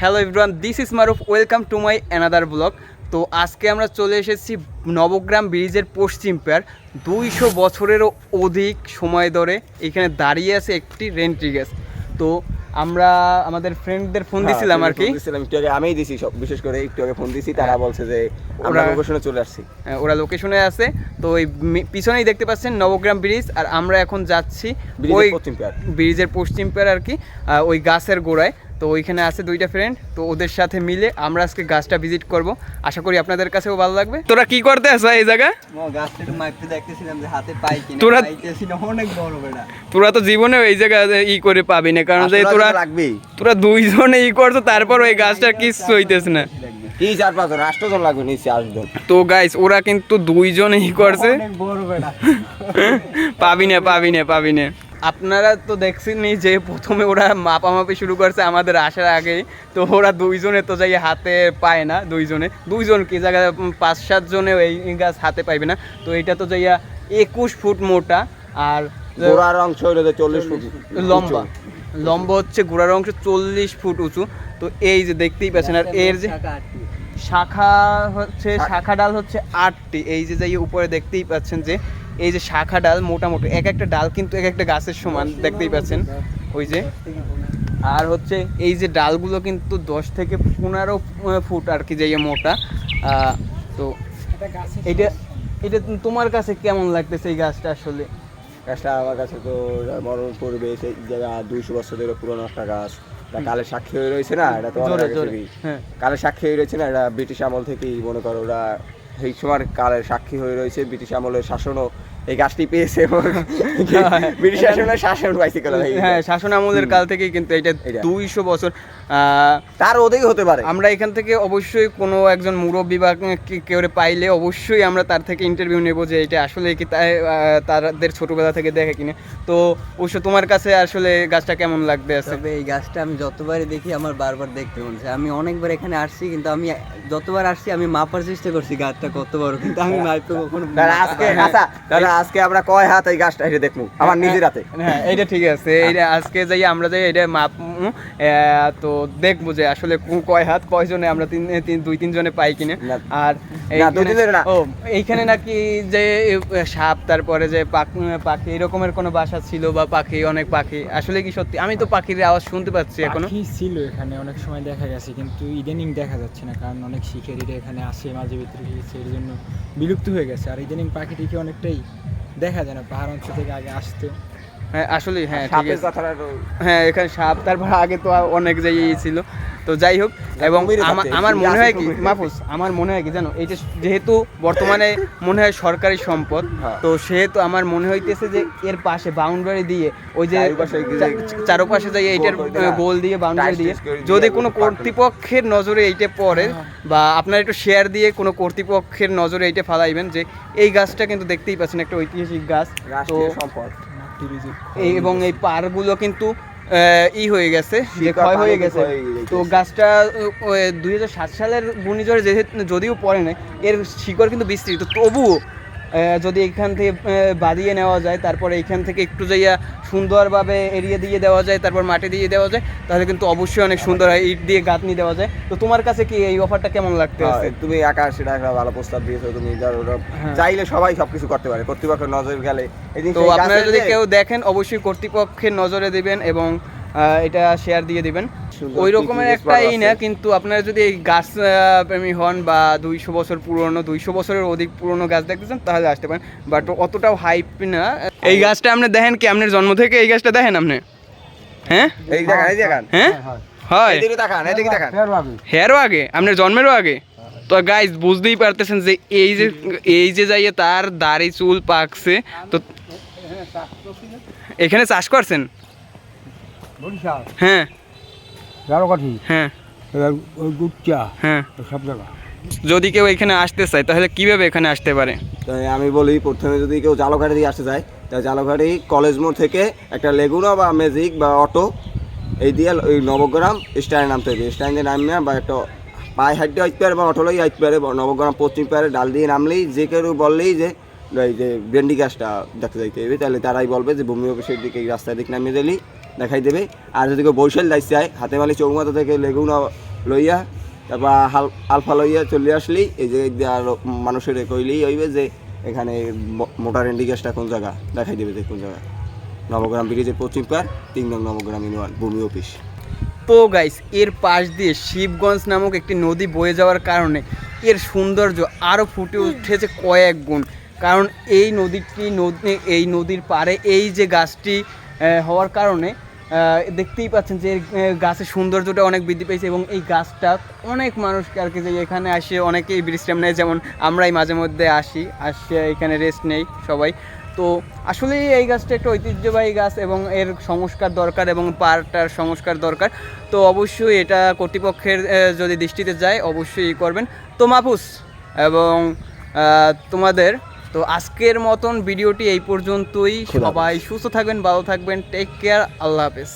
Hello everyone this is Maruf welcome to my another blog তো আজকে আমরা চলে এসেছি নবগ্রাম ব্রিজের পশ্চিম পার। দুইশো বছরেরও অধিক সময় ধরে এখানে দাঁড়িয়ে আছে একটি রেন্ট্রি গ্যাস। তো আমরা আমাদের ফ্রেন্ডদের ফোন হ্যাঁ, দিছিলাম আর কি। একটু আগে আমিই দিছি সব বিশেষ করে একটু আগে ফোন দিছি তারা বলছে যে আমরা লোকেশনে চলে আসছি। হ্যাঁ, ওরা লোকেশনে আছে। তো ওই পিছনেই দেখতে পাচ্ছেন নবগ্রাম ব্রিজ আর আমরা এখন যাচ্ছি ওই। ব্রিজের পশ্চিম পার আর কি ওই গাছের গোড়ায়। তো ওইখানে আছে দুইটা ফ্রেন্ড তো ওদের সাথে মিলে আমরা আজকে গাছটা ভিজিট করব। আশা করি আপনাদের কাছেও ভালো লাগবে। তোরা কি করতে আসো এই জায়গা গাছটা একটু মাপতে দেখতেছিলাম যে হাতে পাই কিনা। তোরা- অনেক বড় বেড়া। তোরা তো জীবনে এই জায়গা ই করে পাবি না কারণ যে তোরা তো লাগবেই। তোরা দুইজনে ই করছ তারপর ওই গাছটা কিচ্ছু হইতেছে না। কি চার পাঁচজন আটজন লাগবে নিচে আসজন তো গাইস ওরা কিন্তু দুইজনে ই করছে। পাবি না পাবি না পাবি না। আপনারা তো দেখছেনই যে প্রথমে ওরা মাপামাপি শুরু করছে আমাদের আসার আগেই। তো ওরা দুইজনে তো যাই হাতে পায় না দুইজনে। দুইজন কি জায়গায় পাঁচ সাত জনে এই গাছ হাতে পাইবে না। তো এটা তো যাইয়া একুশ ফুট মোটা আর গোড়ার অংশ চল্লিশ ফুট লম্বা। লম্বা হচ্ছে গোড়ার অংশ চল্লিশ ফুট উঁচু। তো এই যে দেখতেই পাচ্ছেন আর এর যে শাখা হচ্ছে শাখা ডাল হচ্ছে আটটি। এই যে যাই উপরে দেখতেই পাচ্ছেন যে এই যে শাখা ডাল মোটামুটি এক একটা ডাল কিন্তু এক একটা গাছের সমান দেখতেই পাচ্ছেন। ওই যে। আর হচ্ছে এই যে ডালগুলো কিন্তু দশ থেকে পনেরো ফুট আর কি যাইয়ে মোটা। তো এটা এটা তোমার কাছে কেমন লাগতেছে এই গাছটা আসলে? গাছটা আমার কাছে তো মরণ পরিবেশ সেই জায়গা দুইশো বছরের পুরনো একটা গাছ। কালের সাক্ষী হয়ে রয়েছে না? এটা তো। হ্যাঁ। কালের সাক্ষী হয়ে রয়েছে না? এটা ব্রিটিশ আমল থেকেই মনে করো ওরা সেই সময় কালের সাক্ষী হয়ে রয়েছে ব্রিটিশ আমলের শাসনও এই গাছটি পেয়েছে ব্রিটিশ শাসনের শাসন পাইছে কেন হ্যাঁ শাসন আমলের কাল থেকেই কিন্তু এটা। দুইশো বছর তার ওদিক হতে পারে। আমরা এখান থেকে অবশ্যই কোনো একজন মুরব্বী বা কেউ পাইলে অবশ্যই আমরা তার থেকে ইন্টারভিউ নেব যে এটা আসলে কি তাই আহ, তাদের ছোটবেলা থেকে দেখে কিনা। তো অবশ্য তোমার কাছে আসলে গাছটা কেমন লাগবে তবে এই গাছটা আমি যতবারই দেখি আমার বারবার দেখতে মনে হচ্ছে আমি অনেকবার এখানে আসছি কিন্তু আমি যতবার আসছি আমি মাপার চেষ্টা করছি গাছটা কত বড় কিন্তু আমি মাইপে কখনো তাহলে আজকে আচ্ছা তাহলে আজকে আমরা কয় হাত এই গাছটা এটা দেখব আমার নিজের হাতে? হ্যাঁ এটা ঠিক আছে এইটা আজকে যাই আমরা যাই এটা মাপ তো দেখব যে আসলে কয় হাত কয়জনে আমরা তিন তিন দুই তিনজনে পাই কিনা। আর এইখানে- ও এইখানে নাকি যে সাপ তারপরে যে পাখি এরকমের কোনো বাসা ছিল বা পাখি অনেক পাখি? আসলে কি সত্যি? আমি তো পাখির আওয়াজ শুনতে পাচ্ছি এখনও। পাখি ছিল এখানে অনেক সময় দেখা গেছে কিন্তু ইদানিং দেখা যাচ্ছে না কারণ অনেক শিকারীরা এখানে আসে মাঝে ভিতরে গিয়েছে এর জন্য বিলুপ্ত হয়ে গেছে। আর ইদানিং পাখিটিকে অনেকটাই দেখা যায় না পাহাড় অঞ্চল থেকে আগে আসতো। হ্যাঁ আসলে হ্যাঁ ঠিক সাপের আছে। কথাটা হ্যাঁ এখানে সাপ তারপর আগে তো অনেক জায়গায় ছিল। তো যাই হোক এবং আমার মনে হয় কি মাহফুজ আমার মনে হয় কি জানো এইটা যেহেতু বর্তমানে মনে হয় সরকারি সম্পদ হ্যাঁ। তো সেহেতু আমার মনে হইতেছে যে এর পাশে বাউন্ডারি দিয়ে ওই যে চারপাশে যাই এইটার গোল দিয়ে। বাউন্ডারি দিয়ে যদি কোনো কর্তৃপক্ষের নজরে এইটা পড়ে বা আপনার একটু শেয়ার দিয়ে কোনো কর্তৃপক্ষের নজরে এইটা ফালাইবেন যে এই গাছটা কিন্তু দেখতেই পাচ্ছেন একটা ঐতিহাসিক গাছ। তো সম্পদ। এবং এই পারগুলো কিন্তু আহ, ই হয়ে গেছে যে ক্ষয় হয়ে গেছে। তো গাছটা দুই হাজার সাত সালের ঘূর্ণিঝড়ে যেহেতু যদিও পড়ে নাই এর শিকড় কিন্তু বিস্তৃত। তবুও যদি এখান থেকে বাদিয়ে নেওয়া যায় তারপরে এখান থেকে একটু যাইয়া সুন্দরভাবে এরিয়ে দিয়ে দেওয়া যায় তারপর মাটি দিয়ে দেওয়া যায় তাহলে কিন্তু অবশ্যই অনেক সুন্দর হয় ইট দিয়ে গাঁথনি দেওয়া যায়। তো তোমার কাছে কি এই অফারটা কেমন লাগতে আছে? তুমি আকাশ সেটা একটা ভালো প্রস্তাব দিয়েছ তুমি হ্যাঁ। চাইলে সবাই সবকিছু করতে পারে কর্তৃপক্ষের নজর গেলে। তো আপনারা যদি কেউ দেখেন অবশ্যই কর্তৃপক্ষের নজরে দিবেন এবং আহ, এটা শেয়ার দিয়ে দিবেন। ওই রকমের একটা এই না কিন্তু আপনারা যদি এই গাছ প্রেমী হন বা দুইশো বছর পুরনো দুইশো বছরের অধিক পুরনো গাছ দেখতে চান তাহলে আসতে পারেন। বাট অতটাও হাইপ না। এই গাছটা আপনি দেখেন কি আপনার জন্ম থেকে এই গাছটা দেখেন আপনি? হ্যাঁ? এই দেখান এই দেখান। হ্যাঁ? হয় এদিকে তাকান এদিকে তাকান। হেয়ারও আগে আপনার জন্মেরও আগে। তো গাইজ বুঝতেই পারতেছেন যে এই যে এই যে যাইয়ে তার দাড়ি চুল পাকছে তো এখানে চাষ করছেন? হ্যাঁ। হ্যাঁ। ওই গুচ্চা হ্যাঁ। সব জায়গা। যদি কেউ এখানে আসতে চায় তাহলে কীভাবে এখানে আসতে পারে? তাই আমি বলি প্রথমে যদি কেউ জালঘাটে দিয়ে আসতে চায় তাহলে জালঘাটি কলেজ মোড় থেকে একটা লেগুনা বা ম্যাজিক বা অটো এই দিয়ে ওই নবগ্রাম স্ট্যান্ডে নামতে হবে। স্ট্যান্ডে নামিয়া বা একটা পায়ে হাঁটতে আসতে পারে বা অটো লই আসতে পারে বা নবগ্রাম পশ্চিম পারে ডাল দিয়ে নামলেই যে কেউ বললেই যে এই যে ভেন্ডি গাছটা দেখতে যাইতে হবে তাহলে তারাই বলবে যে ভূমি অফিসের দিকে এই রাস্তার দিক নামিয়ে দিলি। দেখাই দেবে। আর যদি কেউ বৈশাল দায়িত্ব চায় হাতে মালি চৌমাথা থেকে লেগুনা লইয়া, তারপর হাল, আলফা লইয়া চলে আসলি, এই যে আর মানুষের কইলেই হইবে যে এখানে মোটর ইন্ডিকেশটা কোন জায়গা? দেখাই দেবে যে কোন জায়গা। নবগ্রাম ব্রিজের পশ্চিম পার, তিন নং নবগ্রাম ইউনিয়ন, ভূমি অফিস। তো গাইস এর পাশ দিয়ে শিবগঞ্জ নামক একটি নদী বয়ে যাওয়ার কারণে এর সৌন্দর্য আরও ফুটে উঠেছে কয়েক গুণ। কারণ এই নদীটি নদী, এই নদীর পাড়ে এই যে গাছটি হওয়ার কারণে দেখতেই পাচ্ছেন যে গাছের সৌন্দর্যটা অনেক বৃদ্ধি পেয়েছে এবং এই গাছটা অনেক মানুষ আর কি যে এখানে আসে, অনেকেই বিশ্রাম নেয়। যেমন আমরাই মাঝে মধ্যে আসি, আসে, এখানে রেস্ট নেই সবাই। তো আসলে এই গাছটা একটা ঐতিহ্যবাহী গাছ এবং এর সংস্কার দরকার এবং পার্কটার সংস্কার দরকার। তো অবশ্যই এটা কর্তৃপক্ষের যদি দৃষ্টিতে যায়, অবশ্যই করবেন। তো মাপুস এবং তোমাদের তো আজকের মতন ভিডিওটি এই পর্যন্তই। সবাই সুস্থ থাকবেন ভালো থাকবেন টেক কেয়ার আল্লাহ হাফেজ।